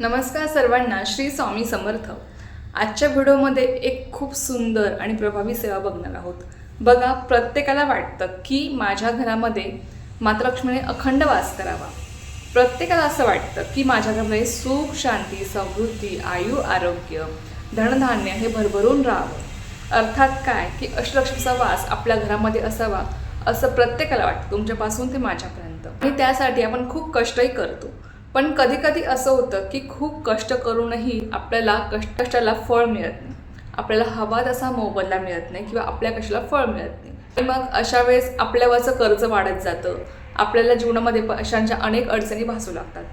नमस्कार सर्वांना श्री स्वामी समर्थ. आजच्या व्हिडिओमध्ये एक खूप सुंदर आणि प्रभावी सेवा बघणार आहोत. बघा प्रत्येकाला वाटतं की माझ्या घरामध्ये मातलक्ष्मीने अखंड वास करावा. प्रत्येकाला असं वाटतं की माझ्या घरामध्ये सुख शांती समृद्धी आयु आरोग्य धनधान्य हे भरभरून राहावं. अर्थात काय? की अष्टलक्ष्मीचा वास आपल्या घरामध्ये असावा असं प्रत्येकाला वाटतं. तुमच्यापासून ते माझ्यापर्यंत. आणि त्यासाठी आपण खूप कष्टही करतो. पण कधी कधी असं होतं की खूप कष्ट करूनही आपल्याला कष्ट कष्टाला फळ मिळत नाही. आपल्याला हवा तसा मोबदला मिळत नाही किंवा आपल्या कष्टाला फळ मिळत नाही. आणि मग अशा वेळेस आपल्यावरचं कर्ज वाढत जातं. आपल्याला जीवनामध्ये पैशांच्या अनेक अडचणी भासू लागतात.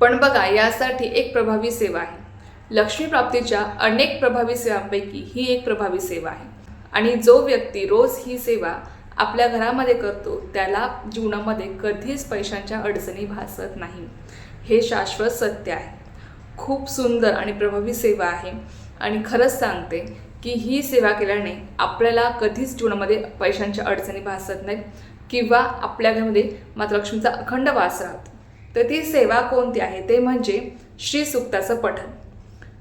पण बघा यासाठी एक प्रभावी सेवा आहे. लक्ष्मी प्राप्तीच्या अनेक प्रभावी सेवांपैकी ही एक प्रभावी सेवा आहे. आणि जो व्यक्ती रोज ही सेवा आपल्या घरामध्ये करतो त्याला जीवनामध्ये कधीच पैशांच्या अडचणी भासत नाही. हे शाश्वत सत्य आहे. खूप सुंदर आणि प्रभावी सेवा आहे. आणि खरंच सांगते की ही सेवा केल्याने आपल्याला कधीच जीवनामध्ये पैशांच्या अडचणी भासत नाहीत किंवा आपल्या घरामध्ये माता लक्ष्मीचा अखंड वास राहतो. तर ती सेवा कोणती आहे? ते म्हणजे श्री सुक्ताचं पठण.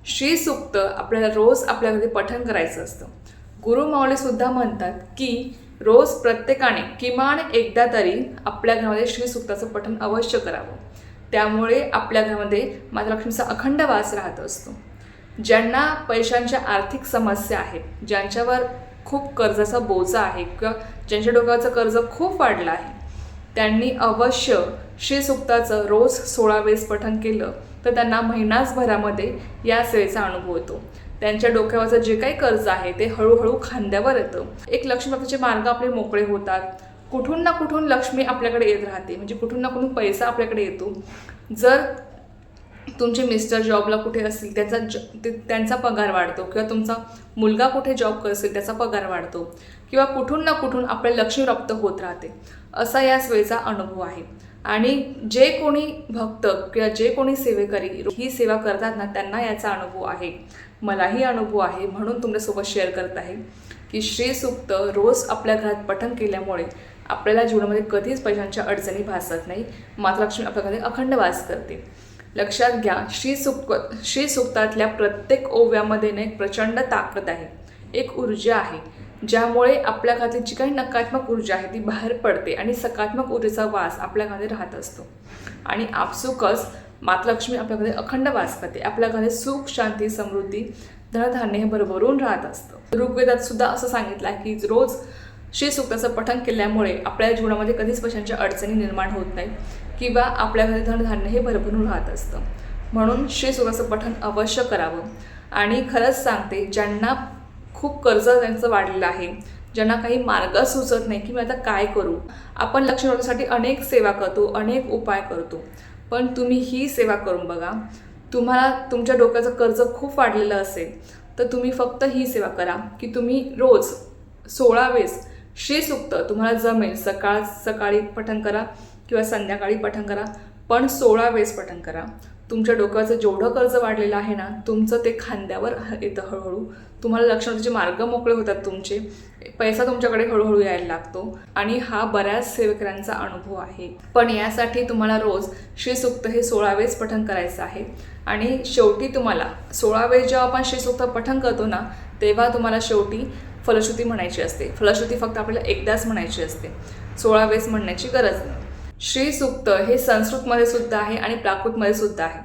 श्री सुक्त आपल्याला रोज आपल्यामध्ये पठण करायचं असतं. गुरु म्हणतात की रोज प्रत्येकाने किमान एकदा तरी आपल्या घरामध्ये श्री सुक्ताचं पठण अवश्य करावं. त्यामुळे आपल्या घरामध्ये महालक्ष्मीचा अखंड वास राहत असतो. ज्यांना पैशांच्या आर्थिक समस्या आहेत ज्यांच्यावर खूप कर्जाचा बोजा आहे किंवा ज्यांच्या डोक्याचं कर्ज खूप वाढलं आहे त्यांनी अवश्य श्रीसुक्ताचं रोज सोळा वेळेस पठण केलं तर त्यांना महिनासभरामध्ये या सेवेचा अनुभव येतो. त्यांच्या डोक्यावरचं जे काही कर्ज आहे ते हळूहळू खांद्यावर येतं. एक लक्ष्मीप्राप्तीचे मार्ग आपले मोकळे होतात. कुठून ना कुठून लक्ष्मी आपल्याकडे येत राहते. म्हणजे कुठून ना कुठून पैसा आपल्याकडे येतो. जर तुमचे मिस्टर जॉबला कुठे असतील त्याचा ज ते- त्यांचा पगार वाढतो किंवा तुमचा मुलगा कुठे जॉब करत असेल त्याचा पगार वाढतो किंवा कुठून ना कुठून आपल्या लक्ष्मी प्राप्त होत राहते. असा या वेळेचा अनुभव आहे. आणि जे कोणी भक्त किंवा जे कोणी सेवेकरी ही सेवा करतात ना त्यांना याचा अनुभव आहे. मलाही अनुभव आहे. म्हणून तुमच्यासोबत शेअर करत आहे की श्रीसुक्त रोज आपल्या घरात पठण केल्यामुळे आपल्याला जीवनामध्ये कधीच पैशांच्या अडचणी भासत नाही माता लक्ष्मी अखंड वास करते. लक्षात घ्या श्री सुक्त श्री सुक्तातल्या प्रत्येक ओव्यामध्ये ना एक प्रचंड ताकद आहे. एक ऊर्जा आहे. ज्यामुळे आपल्या घरातली जी काही नकारात्मक ऊर्जा आहे ती बाहेर पडते आणि सकारात्मक ऊर्जेचा वास आपल्या घरामध्ये राहत असतो. आणि आपसुकच मातलक्ष्मी आपल्याकडे अखंड वास करते. आपल्या घरी सुख शांती समृद्धी धनधान्य हे भरभरून राहत असतं. ऋग्वेदात सुद्धा असं सांगितलं आहे की रोज श्री सूक्ताचं पठण केल्यामुळे आपल्या जीवनामध्ये कधीच पैशांच्या अडचणी निर्माण होत नाही किंवा आपल्या घरी धनधान्य हे भरभरून राहत असतं. म्हणून श्री सूक्ताचं पठण अवश्य करावं. आणि खरंच सांगते ज्यांना खूप कर्ज त्यांचं वाढलेलं आहे ज्यांना काही मार्ग सुचत नाही की मी आता काय करू आपण लक्ष ठेवण्यासाठी अनेक सेवा करतो अनेक उपाय करतो. पण तुम्ही ही सेवा करून बघा तुम्हाला तुमच्या डोक्याचं कर्ज खूप वाढलेलं असेल तर तुम्ही फक्त ही सेवा करा की तुम्ही रोज सोळा वेळेस श्री सुक्त तुम्हाला जमेल. सकाळ सकाळी पठण करा किंवा संध्याकाळी पठण करा पण सोळा वेळेस पठण करा. तुमच्या डोक्याचं जेवढं कर्ज वाढलेलं आहे ना तुमचं ते खांद्यावर येतं हळूहळू. तुम्हाला लक्षणाचे मार्ग मोकळे होतात तुमचे पैसा तुमच्याकडे हळूहळू यायला लागतो आणि हा बऱ्याच सेवकऱ्यांचा अनुभव आहे. पण यासाठी तुम्हाला रोज श्रीसुक्त हे सोळा वेळेस पठण करायचं आहे. आणि शेवटी तुम्हाला सोळा वेळेस जेव्हा आपण श्रीसुक्त पठण करतो ना तेव्हा तुम्हाला शेवटी फलश्रुती म्हणायची असते. फलश्रुती फक्त आपल्याला एकदाच म्हणायची असते. सोळा वेळेस म्हणण्याची गरज नाही. श्री सूक्त हे संस्कृतमध्ये सुद्धा आहे आणि प्राकृतमध्ये सुद्धा आहे.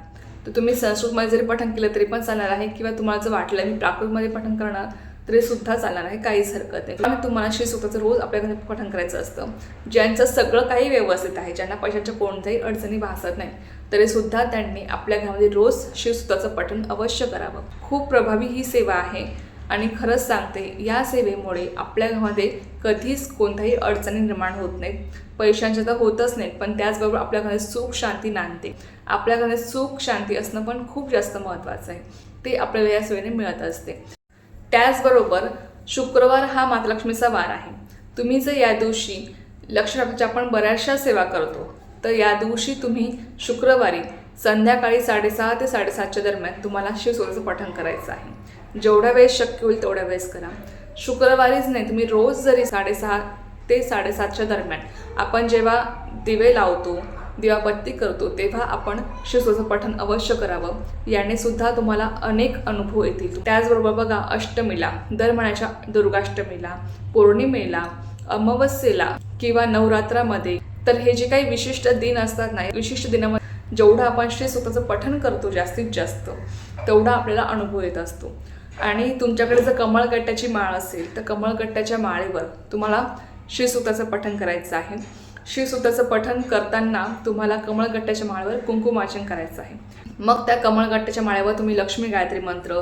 तर तुम्ही संस्कृतमध्ये जरी पठण केलं तरी पण चालणार आहे किंवा तुम्हाला जर वाटलं मी प्राकृतमध्ये पठण करणार तरी सुद्धा चालणार आहे. काहीच हरकत नाही. आणि तुम्हाला श्री सूक्ताचं रोज आपल्या घरी पठण करायचं असतं. ज्यांचं सगळं काही व्यवस्थित आहे ज्यांना पैशाच्या कोणत्याही अडचणी भासत नाही तरी सुद्धा त्यांनी आपल्या घरामध्ये रोज शिवसुताचं पठण अवश्य करावं. खूप प्रभावी ही सेवा आहे. आणि खरंच सांगते या सेवेमुळे आपल्या कधीच कोणत्याही अडचणी निर्माण होत नाहीत. पैशांच्या तर होतच नाहीत पण त्याचबरोबर आपल्या घरात सुख शांती नांदते. आपल्या घरात सुख शांती असणं पण खूप जास्त महत्त्वाचं आहे. ते आपल्याला या सेवेने मिळत असते. त्याचबरोबर शुक्रवार हा मातलक्ष्मीचा वार आहे. तुम्ही जर या दिवशी लक्ष्मीच्या आपण बऱ्याचशा सेवा करतो तर या दिवशी तुम्ही शुक्रवारी संध्याकाळी साडेसहा ते साडेसातच्या दरम्यान तुम्हाला शिवसोचं पठण करायचं आहे. जेवढ्या वेळेस शक्य होईल तेवढ्या वेळेस करा. शुक्रवारीच नाही तुम्ही रोज जरी साडेसहा ते साडेसातच्या दरम्यान आपण जेव्हा दिवे लावतो दिवाबत्ती करतो तेव्हा आपण श्रीसूचं पठण अवश्य करावं. याने सुद्धा तुम्हाला अनेक अनुभव येतील. त्याचबरोबर बघा अष्टमीला दर महिन्याच्या दुर्गाष्टमीला पौर्णिमेला अमावस्येला किंवा नवरात्रामध्ये तर हे जे काही विशिष्ट दिन असतात ना विशिष्ट दिनामध्ये जेवढं आपण श्री स्वतःचं पठण करतो जास्तीत जास्त तेवढा आपल्याला अनुभव येत असतो. आणि तुमच्याकडे जर कमळगट्ट्याची माळ असेल तर कमळगट्ट्याच्या माळेवर तुम्हाला श्रीसुताचं पठण करायचं आहे. श्रीसुताचं पठण करताना तुम्हाला कमळगट्ट्याच्या माळेवर कुंकुमाचन करायचं आहे. मग त्या कमळगट्ट्याच्या माळेवर तुम्ही लक्ष्मी गायत्री मंत्र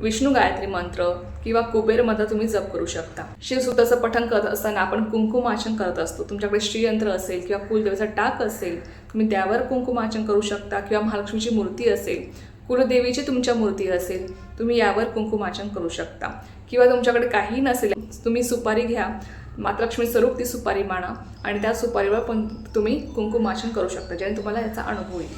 विष्णू गायत्री मंत्र किंवा कुबेर मंत्र तुम्ही जप करू शकता. शिवसूताचं पठण करत असताना आपण कुंकुमाचन करत असतो. तुमच्याकडे श्रीयंत्र असेल किंवा कुलदेवाचा टाक असेल तुम्ही त्यावर कुंकुमाचन करू शकता किंवा महालक्ष्मीची मूर्ती असेल कुलदेवीची तुमच्या मूर्ती असेल तुम्ही यावर कुंकुमाचन करू शकता. किंवा तुमच्याकडे काही नसेल तुम्ही सुपारी घ्या. मातलक्ष्मी स्वरूप ती सुपारी माना आणि त्या सुपारीवर पण तुम्ही कुंकुमाचन करू शकता ज्याने तुम्हाला याचा अनुभव येईल.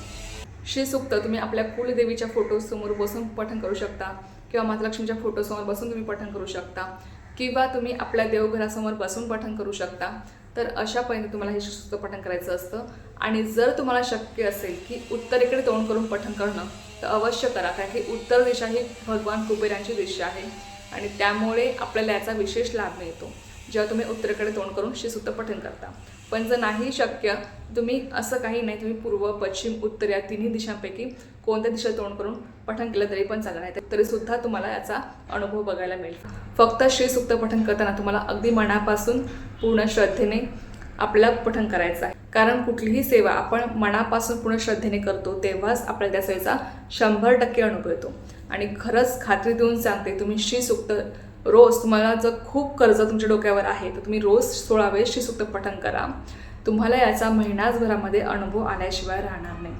श्रीसुक्त तुम्ही आपल्या कुलदेवीच्या फोटोसमोर बसून पठण करू शकता किंवा मातलक्ष्मीच्या फोटोसमोर बसून तुम्ही पठण करू शकता किंवा तुम्ही आपल्या देवघरासमोर बसून पठण करू शकता. तर अशा पद्धतीने तुम्हाला हे श्रीसुक्त पठण करायचं असतं. आणि जर तुम्हाला शक्य असेल की उत्तरेकडे तोंड करून पठण करणं तर अवश्य करा कारण की उत्तर दिशा ही भगवान कुबेरांची दिशा आहे आणि त्यामुळे आपल्याला याचा विशेष लाभ मिळतो. जेव्हा तुम्ही उत्तरेकडे तोंड करून श्रीसुक्त पठण करता. पण जर नाही शक्य तुम्ही असं काही नाही तुम्ही पूर्व पश्चिम उत्तर या तिन्ही दिशांपैकी कोणत्या दिशा तोंड करून पठण केलं तरी पण चालणार आहे. तरी सुद्धा तुम्हाला याचा अनुभव बघायला मिळेल. फक्त श्रीसुक्त पठण करताना तुम्हाला अगदी मनापासून पूर्ण श्रद्धेने आपल्याला पठण करायचं आहे. कारण कुठलीही सेवा आपण मनापासून पूर्ण श्रद्धेने करतो तेव्हाच आपल्याला त्या सेवेचा शंभर टक्के अनुभव येतो. आणि खरंच खात्री देऊन सांगते तुम्ही श्रीसुक्त रोज तुम्हाला जर खूप कर्ज तुमच्या डोक्यावर आहे तर तुम्ही रोज सोळा वेळेस श्रीसुक्त पठण करा. तुम्हाला याचा महिनाभरामध्ये अनुभव आल्याशिवाय राहणार नाही.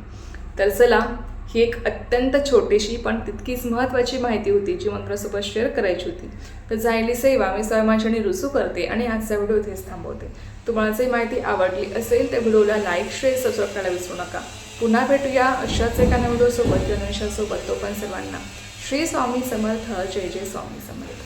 तर चला ही एक अत्यंत छोटीशी पण तितकीच महत्त्वाची माहिती होती जी मंत्रासोबत शेअर करायची होती. तर जायली सेवा मी सर्वांच्यानी रुसू करते आणि आजचा व्हिडिओ इथेच थांबवते. तुम्हाला जर माहिती आवडली असेल तर व्हिडिओला लाईक शेअर सबस्क्राईब करायला विसरू नका. पुन्हा भेटूया अशाच एका नवीन व्हिडिओसोबत किंवा तो पण सर्वांना. श्री स्वामी समर्थ जय जय स्वामी समर्थ.